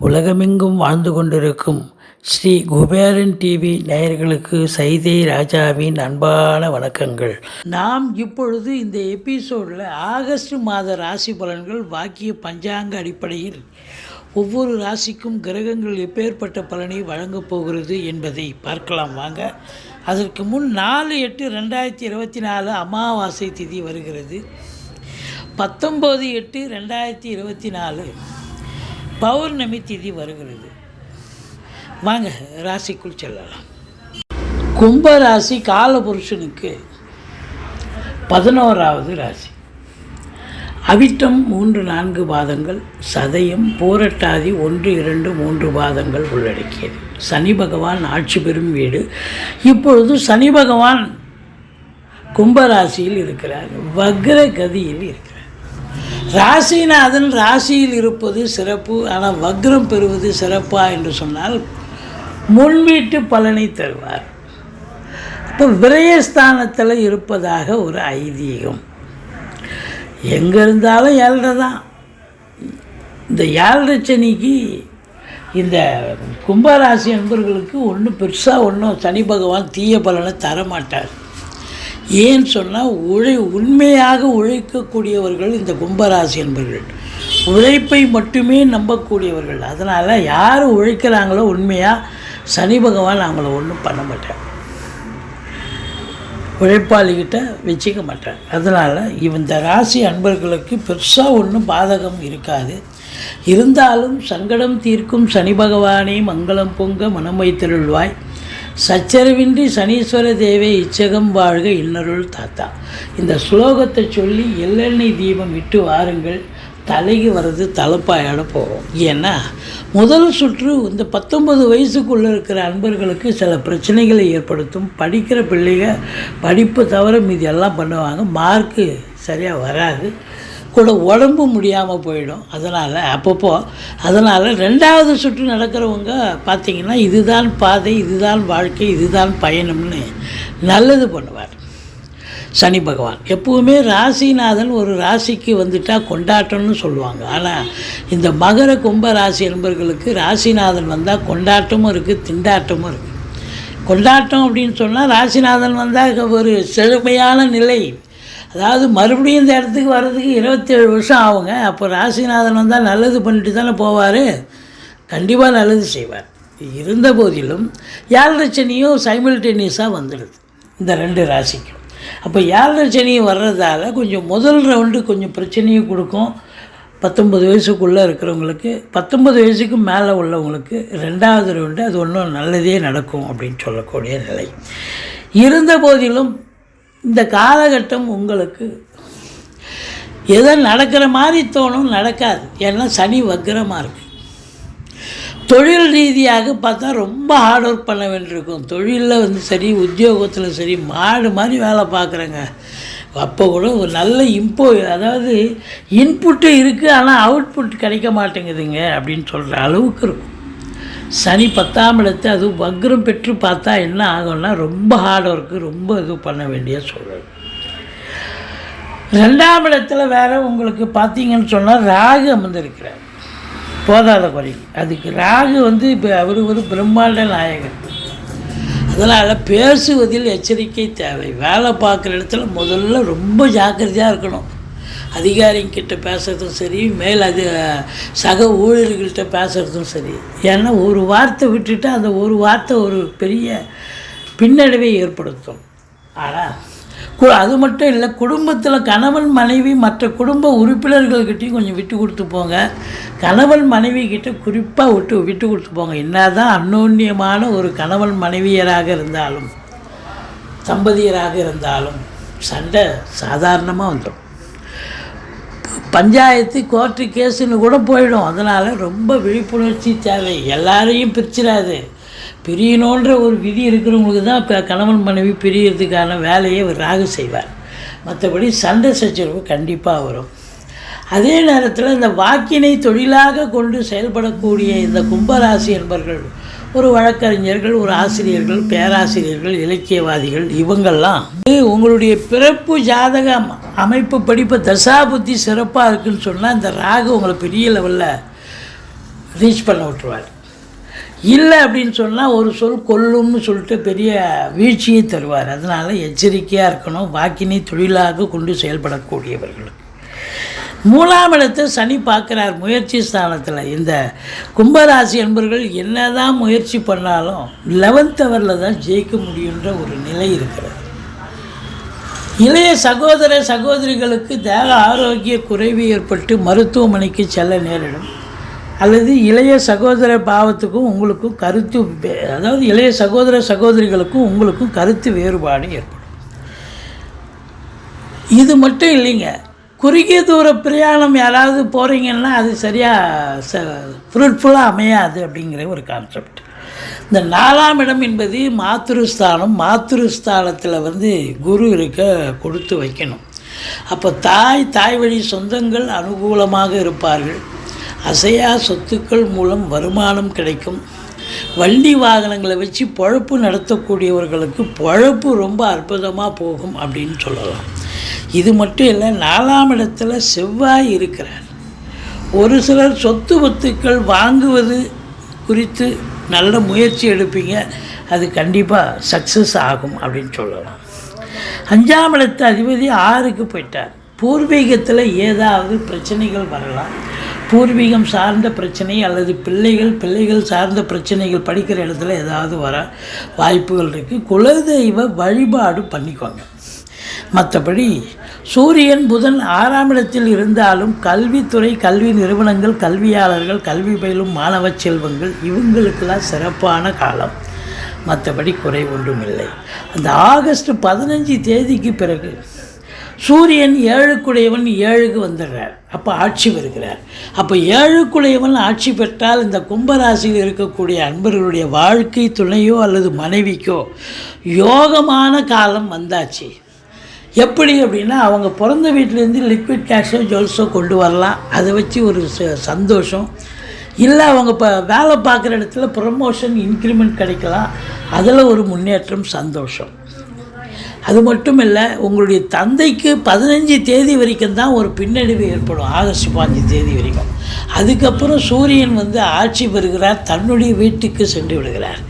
உலகமெங்கும் வாழ்ந்து கொண்டிருக்கும் ஸ்ரீ குபேரன் டிவி நேயர்களுக்கு சைதை ராஜாவின் அன்பான வணக்கங்கள். நாம் இப்பொழுது இந்த எபிசோடில் ஆகஸ்ட் மாத ராசி பலன்கள் வாக்கிய பஞ்சாங்க அடிப்படையில் ஒவ்வொரு ராசிக்கும் கிரகங்கள் எப்பேற்பட்ட பலனை வழங்கப் போகிறது என்பதை பார்க்கலாம் வாங்க. அதற்கு முன் நாலு எட்டு ரெண்டாயிரத்தி இருபத்தி நாலு அமாவாசை திதி வருகிறது. பத்தொம்போது எட்டு ரெண்டாயிரத்தி இருபத்தி நாலு பௌர்ணமி திதி வருகிறது. வாங்க ராசிக்குள் செல்லலாம். கும்ப ராசி காலபுருஷனுக்கு பதினோராவது ராசி. அவிட்டம் மூன்று நான்கு பாதங்கள் சதயம் பூரட்டாதி ஒன்று இரண்டு மூன்று பாதங்கள் உள்ளடக்கியது. சனி பகவான் ஆட்சி பெறும் வீடு. இப்பொழுது சனி பகவான் கும்பராசியில் இருக்கிறார். வக்ர கதியில் இருக்கிறார். ராசிநாதன் ராசியில் இருப்பது சிறப்பு ஆனால் வக்ரம் பெறுவது சிறப்பா என்று சொன்னால் முன்வீட்டு பலனை தருவார். இப்போ விரயஸ்தானத்தில் இருப்பதாக ஒரு ஐதீகம். எங்கே இருந்தாலும் ஏழ்ரை தான். இந்த ஏழ்ரை சனிக்கு இந்த கும்பராசி அன்பர்களுக்கு ஒன்றும் பெருசாக ஒன்றும் சனி பகவான் தீய பலனை தரமாட்டார். ஏன்னு சொன்னால் உழை உண்மையாக உழைக்கக்கூடியவர்கள் இந்த கும்பராசி என்பவர்கள் உழைப்பை மட்டுமே நம்பக்கூடியவர்கள். அதனால் யார் உழைக்கிறாங்களோ உண்மையாக சனி பகவான் அவங்கள ஒன்றும் பண்ண மாட்டேன் உழைப்பாளிகிட்ட வச்சுக்க மாட்டேன் அதனால் இந்த ராசி அன்பர்களுக்கு பெருசாக ஒன்றும் பாதகம் இருக்காது. இருந்தாலும் சங்கடம் தீர்க்கும் சனி பகவானே மங்களம் பொங்க மனம் வைத்திருள்வாய். சச்சரவின்றி சனீஸ்வர தேவை இச்சகம் வாழ்க இன்னருள் தாத்தா. இந்த ஸ்லோகத்தை சொல்லி எள்ளெண்ணெய் தீபம் விட்டு வாருங்கள். தலைக்கு வர்றது தலைப்பாயோட போகும் ஏன்னா முதல் சுற்று இந்த பத்தொன்பது வயசுக்குள்ளே இருக்கிற அன்பர்களுக்கு சில பிரச்சனைகளை ஏற்படுத்தும். படிக்கிற பிள்ளைங்க படிப்பு தவிர மீதி எல்லாம் பண்ணுவாங்க. மார்க்கு சரியாக வராது. கூட உடம்பு முடியாமல் போயிடும். அதனால் அப்பப்போ அதனால் ரெண்டாவது சுற்று நடக்கிறவங்க பார்த்திங்கன்னா இதுதான் பாதை இதுதான் வாழ்க்கை இதுதான் பயணம்னு நல்லது பண்ணுவார். சனி பகவான். எப்பவுமே ராசிநாதன் ஒரு ராசிக்கு வந்துட்டால் கொண்டாட்டம்னு சொல்லுவாங்க. ஆனால் இந்த மகர கும்ப ராசி என்பவர்களுக்கு ராசிநாதன் வந்தால் கொண்டாட்டமும் இருக்குது திண்டாட்டமும் இருக்குது கொண்டாட்டம் அப்படின்னு சொன்னால் ராசிநாதன் வந்தால் ஒரு செழுமையான நிலை. அதாவது மறுபடியும் இந்த இடத்துக்கு வர்றதுக்கு இருபத்தேழு வருஷம் ஆகுங்க. அப்போ ராசிநாதன் வந்தால் நல்லது பண்ணிட்டு தானே போவார். கண்டிப்பாக நல்லது செய்வார். இருந்த போதிலும் ஏழரை சனியும் சைமில்டேனியஸாக வந்துடுது. இந்த ரெண்டு ராசிக்கும். அப்போ ஏழரை வர்றதால கொஞ்சம் முதல் ரவுண்டு கொஞ்சம் பிரச்சனையும் கொடுக்கும். பத்தொம்பது வயசுக்குள்ளே இருக்கிறவங்களுக்கு பத்தொம்பது வயசுக்கு மேலே உள்ளவங்களுக்கு ரெண்டாவது ரவுண்டு அது ஒன்றும் நல்லதே நடக்கும் அப்படின்னு சொல்லக்கூடிய நிலை. இருந்த போதிலும் இந்த காலகட்டம் உங்களுக்கு எதோ நடக்கிற மாதிரி தோணும் நடக்காது. ஏன்னா சனி வக்கரமாக இருக்குது தொழில் ரீதியாக பார்த்தா ரொம்ப ஹார்ட் ஒர்க் பண்ண வேண்டியிருக்கும். தொழிலில் வந்து சரி உத்தியோகத்தில் சரி மாடு மாதிரி வேலை பார்க்குறேங்க. அப்போ கூட ஒரு நல்ல இம்போ அதாவது இன்புட்டு இருக்குது ஆனால் அவுட்புட் கிடைக்க மாட்டேங்குதுங்க அப்படின்னு சொல்கிற அளவுக்கு இருக்கும். சனி பத்தாம் இடத்தை அது வக்ரம் பெற்று பார்த்தா என்ன ஆகும்னா ரொம்ப ஹார்ட் ஒர்க்கு ரொம்ப இது பண்ண வேண்டிய சூழல். ரெண்டாம் இடத்துல வேறு உங்களுக்கு பார்த்தீங்கன்னு சொன்னால் ராகு அமர்ந்திருக்கிறார். போதாத குறைக்கு அதுக்கு ராகு வந்து இப்போ அவர் ஒரு பிரம்மாண்ட நாயகன். அதனால் பேசுவதில் எச்சரிக்கை தேவை. வேலை பார்க்குற இடத்துல முதல்ல ரொம்ப ஜாக்கிரதையாக இருக்கணும். அதிகாரிங்கிட்ட பேசுகிறதும் சரி மேல் அது சக ஊழியர்கள்ட்ட பேசுகிறதும் சரி. ஏன்னா ஒரு வார்த்தை விட்டுட்டு அந்த ஒரு வார்த்தை ஒரு பெரிய பின்னடைவை ஏற்படுத்தும். ஆனால் கு அது மட்டும் இல்லை குடும்பத்தில் கணவன் மனைவி மற்ற குடும்ப உறுப்பினர்கள்கிட்டையும் கொஞ்சம் விட்டு கொடுத்து போங்க. கணவன் மனைவி கிட்ட குறிப்பாக விட்டு விட்டு கொடுத்து போங்க. என்ன தான் அன்னோன்யமான ஒரு கணவன் மனைவியராக இருந்தாலும் தம்பதியராக இருந்தாலும் சண்டை சாதாரணமாக வந்துடும் பஞ்சாயத்து கோர்ட்டு கேஸுன்னு கூட போயிடும். அதனால் ரொம்ப விழிப்புணர்ச்சி தேவை. எல்லாரையும் பிரிச்சிடாது. பிரியணுன்ற ஒரு விதி இருக்கிறவங்களுக்கு தான் இப்போ கணவன் மனைவி பிரியறதுக்கான வேலையை அவர் ராகு செய்வார். மற்றபடி சண்டை சச்சரவு கண்டிப்பாக வரும். அதே நேரத்தில் இந்த வாக்கினை தொழிலாக கொண்டு செயல்படக்கூடிய இந்த கும்பராசி என்பர்கள் ஒரு வழக்கறிஞர்கள் ஒரு ஆசிரியர்கள் பேராசிரியர்கள் இலக்கியவாதிகள் இவங்கெல்லாம் உங்களுடைய பிறப்பு ஜாதக அமைப்பு படிப்பு தசாபுத்தி சிறப்பாக இருக்குன்னு சொன்னால் இந்த ராகு உங்களை பெரிய லெவலில் ரீச் பண்ண விட்டுருவார். இல்லை அப்படின்னு சொன்னால் ஒரு சொல் கொல்லும்னு சொல்லிட்டு பெரிய வீழ்ச்சியை தருவார். அதனால் எச்சரிக்கையாக இருக்கணும். வாக்கினை தொழிலாக கொண்டு செயல்படக்கூடியவர்கள். மூணாம் இடத்தை சனி பார்க்குறார் முயற்சி ஸ்தானத்தில். இந்த கும்பராசி என்பவர்கள் என்னதான் முயற்சி பண்ணாலும் லெவன்த் ஹவரில் தான் ஜெயிக்க முடியுன்ற ஒரு நிலை இருக்கிறது. இளைய சகோதர சகோதரிகளுக்கு தேக ஆரோக்கிய குறைவு ஏற்பட்டு மருத்துவமனைக்கு செல்ல நேரிடும். அல்லது இளைய சகோதர பாவத்துக்கும் உங்களுக்கும் கருத்து வே- அதாவது இளைய சகோதர சகோதரிகளுக்கும் உங்களுக்கும் கருத்து வேறுபாடு ஏற்படும். இது மட்டும் இல்லைங்க. குறுகிய தூர பிரயாணம் யாராவது போகிறீங்கன்னா அது சரியாக ச ஃப்ரூட்ஃபுல்லாக அமையாது அப்படிங்கிற ஒரு கான்செப்ட் இந்த நாலாம் இடம் என்பது மாத்திருஸ்தானம். மாத்திருஸ்தானத்தில் வந்து குரு இருக்க கொடுத்து வைக்கணும். அப்போ தாய் தாய் வழி சொந்தங்கள் அனுகூலமாக இருப்பார்கள். அசையா சொத்துக்கள் மூலம் வருமானம் கிடைக்கும். வண்டி வாகனங்களை வச்சு பொழப்பு நடத்தக்கூடியவர்களுக்கு பொழப்பு ரொம்ப அற்புதமாக போகும் அப்படின்னு சொல்லலாம். இது மட்டும் இல்லை நாலாம் இடத்துல செவ்வாய் இருக்கிறார். ஒரு சிலர் சொத்து பத்துக்கள் வாங்குவது குறித்து நல்ல முயற்சி எடுப்பீங்க அது கண்டிப்பாக சக்ஸஸ் ஆகும் அப்படின்னு சொல்லலாம். அஞ்சாம் இடத்து அதிபதி ஆறுக்கு போயிட்டார். பூர்வீகத்தில் ஏதாவது பிரச்சனைகள் வரலாம். பூர்வீகம் சார்ந்த பிரச்சனை அல்லது பிள்ளைகள் பிள்ளைகள் சார்ந்த பிரச்சனைகள் படிக்கிற இடத்துல ஏதாவது வர வாய்ப்புகள் இருக்குது குலதெய்வ வழிபாடு பண்ணிக்கோங்க. மற்றபடி சூரியன் புதன் ஆறாம் இடத்தில் இருந்தாலும் கல்வித்துறை கல்வி நிறுவனங்கள் கல்வியாளர்கள் கல்வி பயிலும் மாணவ செல்வங்கள் இவங்களுக்கெல்லாம் சிறப்பான காலம். மற்றபடி குறை ஒன்றும் இல்லை அந்த ஆகஸ்ட் பதினஞ்சு தேதிக்கு பிறகு சூரியன் ஏழுக்குடையவன் ஏழுக்கு வந்துடுறார். அப்போ ஆட்சி பெறுகிறார் அப்போ ஏழுக்குடையவன் ஆட்சி பெற்றால் இந்த கும்பராசியில் இருக்கக்கூடிய அன்பர்களுடைய வாழ்க்கை துணையோ அல்லது மனைவிக்கோ யோகமான காலம் வந்தாச்சு. எப்படி அப்படின்னா அவங்க பிறந்த வீட்டிலேருந்து லிக்விட் கேஷோ ஜுவல்ஸோ கொண்டு வரலாம். அதை வச்சு ஒரு ச- சந்தோஷம். இல்லை அவங்க இப்போ வேலை பார்க்குற இடத்துல ப்ரமோஷன் இன்க்ரிமெண்ட் கிடைக்கலாம். அதில் ஒரு முன்னேற்றம் சந்தோஷம். அது மட்டும் இல்லை உங்களுடைய தந்தைக்கு பதினஞ்சு தேதி வரைக்கும் தான் ஒரு பின்னடைவு ஏற்படும் ஆகஸ்ட் பாஞ்சு தேதி வரைக்கும். அதுக்கப்புறம் சூரியன் வந்து ஆட்சி பெறுகிறார் தன்னுடைய வீட்டுக்கு சென்று விடுகிறார்.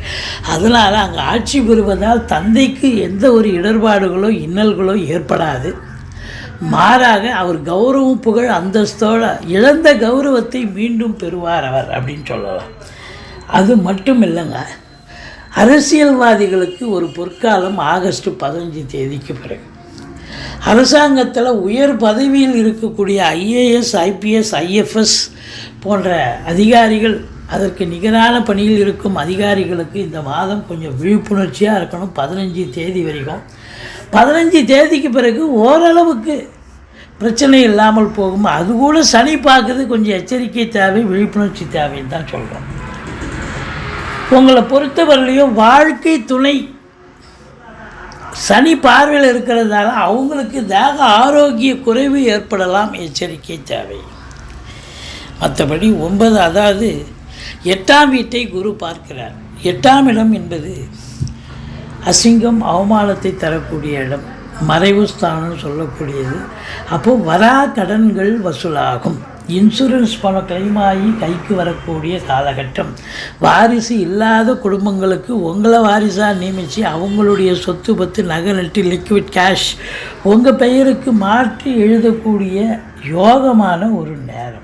அதனால் அங்கே ஆட்சி பெறுவதால் தந்தைக்கு எந்த ஒரு இடர்பாடுகளோ இன்னல்களோ ஏற்படாது. மாறாக அவர் கௌரவம் புகழ் அந்தஸ்தோடு இழந்த கௌரவத்தை மீண்டும் பெறுவார் அவர் அப்படின்னு சொல்லலாம். அது மட்டும் இல்லைங்க அரசியல்வாதிகளுக்கு ஒரு பொற்காலம் ஆகஸ்ட் பதினஞ்சு தேதிக்கு பிறகு. அரசாங்கத்தில் உயர் பதவியில் இருக்கக்கூடிய ஐஏஎஸ் ஐபிஎஸ் ஐஎஃப்எஸ் போன்ற அதிகாரிகள் அதற்கு நிகரான பணியில் இருக்கும் அதிகாரிகளுக்கு இந்த மாதம் கொஞ்சம் விழிப்புணர்ச்சியாக இருக்கணும் பதினஞ்சு தேதி வரைக்கும். பதினஞ்சு தேதிக்கு பிறகு ஓரளவுக்கு பிரச்சனை இல்லாமல் போகும். அது கூட சனி பார்க்குறது கொஞ்சம் எச்சரிக்கை தேவை விழிப்புணர்ச்சி தேவைன்னு தான் சொல்கிறோம் உங்களை பொறுத்தவரையிலையும் வாழ்க்கை துணை. சனி பார்வையில் இருக்கிறதால அவங்களுக்கு தேக ஆரோக்கிய குறைவு ஏற்படலாம் எச்சரிக்கை தேவை. மற்றபடி ஒன்பது அதாவது எட்டாம் வீட்டை குரு பார்க்கிறார். எட்டாம் இடம் என்பது அசிங்கம் அவமானத்தை தரக்கூடிய இடம். மறைவு ஸ்தானம்னு சொல்லக்கூடியது. அப்போது வரா கடன்கள் வசூலாகும். இன்சூரன்ஸ் பணம் claim ஆகி கைக்கு வரக்கூடிய காலகட்டம். வாரிசு இல்லாத குடும்பங்களுக்கு உங்களை வாரிசாக நியமித்து அவங்களுடைய சொத்து பத்து நகை நட்டு லிக்விட் கேஷ் உங்கள் பெயருக்கு மாற்றி எழுதக்கூடிய யோகமான ஒரு நேரம்.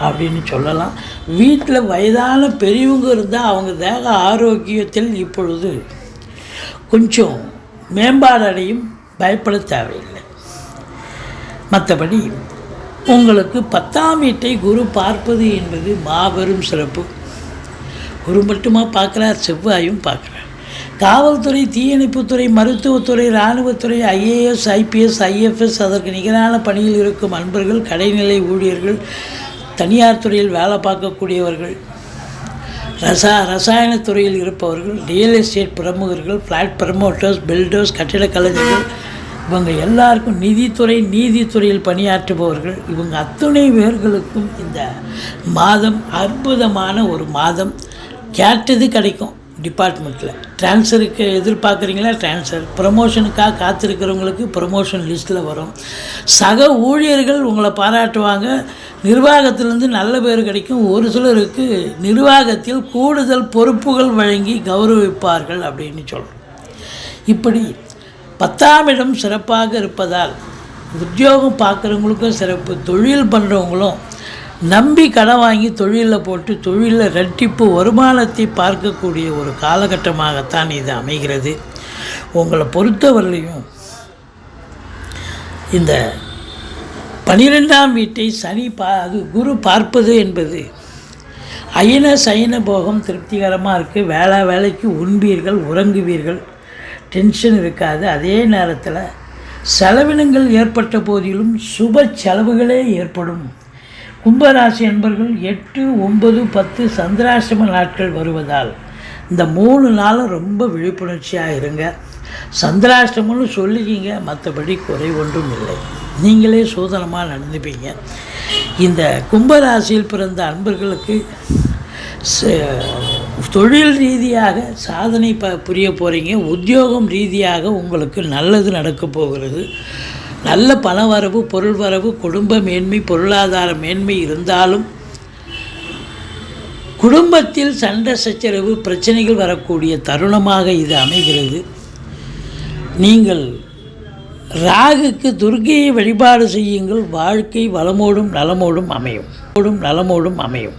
அப்படின்னு சொல்லலாம். வீட்டில் வயதான பெரியவங்க இருந்தால் அவங்க தேக ஆரோக்கியத்தில் இப்பொழுது கொஞ்சம் மேம்பாடு அடையும் பயப்பட தேவையில்லை. மற்றபடி உங்களுக்கு பத்தாம் வீட்டை குரு பார்ப்பது என்பது மாபெரும் சிறப்பு. குரு மட்டுமா பார்க்குறார் செவ்வாயும் பார்க்குறார். காவல்துறை தீயணைப்புத்துறை மருத்துவத்துறை இராணுவத்துறை ஐஏஎஸ் ஐபிஎஸ் ஐஎஃப்எஸ் அதற்கு நிகரான பணியில் இருக்கும் அன்பர்கள் கடைநிலை ஊழியர்கள் தனியார் துறையில் வேலை பார்க்கக்கூடியவர்கள் ரசா ரசாயனத்துறையில் இருப்பவர்கள் ரியல் எஸ்டேட் பிரமுகர்கள் ஃப்ளாட் ப்ரமோட்டர்ஸ் பில்டர்ஸ் கட்டிடக் கலைஞர்கள் இவங்க எல்லாருக்கும் நிதித்துறை நீதித்துறையில் பணியாற்றுபவர்கள். இவங்க அத்துணை பேர்களுக்கும் இந்த மாதம் அற்புதமான ஒரு மாதம். கேட்டது கிடைக்கும் டிபார்ட்மெண்ட்டில் ட்ரான்ஸ்ஃபருக்கு எதிர்பார்க்குறீங்களா? ட்ரான்ஸ்ஃபர். ப்ரமோஷனுக்காக காத்திருக்கிறவங்களுக்கு ப்ரமோஷன் லிஸ்ட்டில் வரும். சக ஊழியர்கள் உங்களை பாராட்டுவாங்க. நிர்வாகத்திலேருந்து நல்ல பேர் கிடைக்கும். ஒரு சிலருக்கு நிர்வாகத்தில் கூடுதல் பொறுப்புகள் வழங்கி கௌரவிப்பார்கள் அப்படின்னு சொல்கிறோம் இப்படி பத்தாம் இடம் சிறப்பாக இருப்பதால் உத்தியோகம் பார்க்குறவங்களுக்கும் சிறப்பு தொழில் பண்ணுறவங்களும் நம்பி கடன் வாங்கி தொழிலில் போட்டு தொழிலில் ரெட்டிப்பு வருமானத்தை பார்க்கக்கூடிய ஒரு காலகட்டமாகத்தான் இது அமைகிறது. உங்களை பொறுத்தவரையிலையும் இந்த பனிரெண்டாம் வீட்டை சனி பா அது குரு பார்ப்பது என்பது அயன சயன போகம் திருப்திகரமாக இருக்குது வேலை வேலைக்கு உண்பீர்கள் உறங்குவீர்கள். டென்ஷன் இருக்காது. அதே நேரத்தில் செலவினங்கள் ஏற்பட்ட போதிலும் சுப செலவுகளே ஏற்படும். கும்பராசி என்பர்கள் எட்டு ஒன்பது பத்து சந்திராசிரம நாட்கள் வருவதால் இந்த மூணு நாளும் ரொம்ப விழிப்புணர்ச்சியாக இருங்க. சந்திராஷ்டமம்னு சொல்லிக்கிங்க மற்றபடி குறை ஒன்றும் இல்லை. நீங்களே சோதனமாக நடந்துப்பீங்க. இந்த கும்பராசியில் பிறந்த அன்பர்களுக்கு ச- தொழில் ரீதியாக சாதனை ப புரிய போகிறீங்க உத்தியோகம் ரீதியாக உங்களுக்கு நல்லது நடக்க போகிறது. நல்ல பண வரவு பொருள் வரவு குடும்ப மேன்மை பொருளாதார மேன்மை இருந்தாலும் குடும்பத்தில் சண்டை சச்சரவு பிரச்சனைகள் வரக்கூடிய தருணமாக இது அமைகிறது. நீங்கள் ராகுக்கு துர்க்கையை வழிபாடு செய்யுங்கள். வாழ்க்கை வளமோடும் நலமோடும் அமையும். நலமோடும் அமையும்.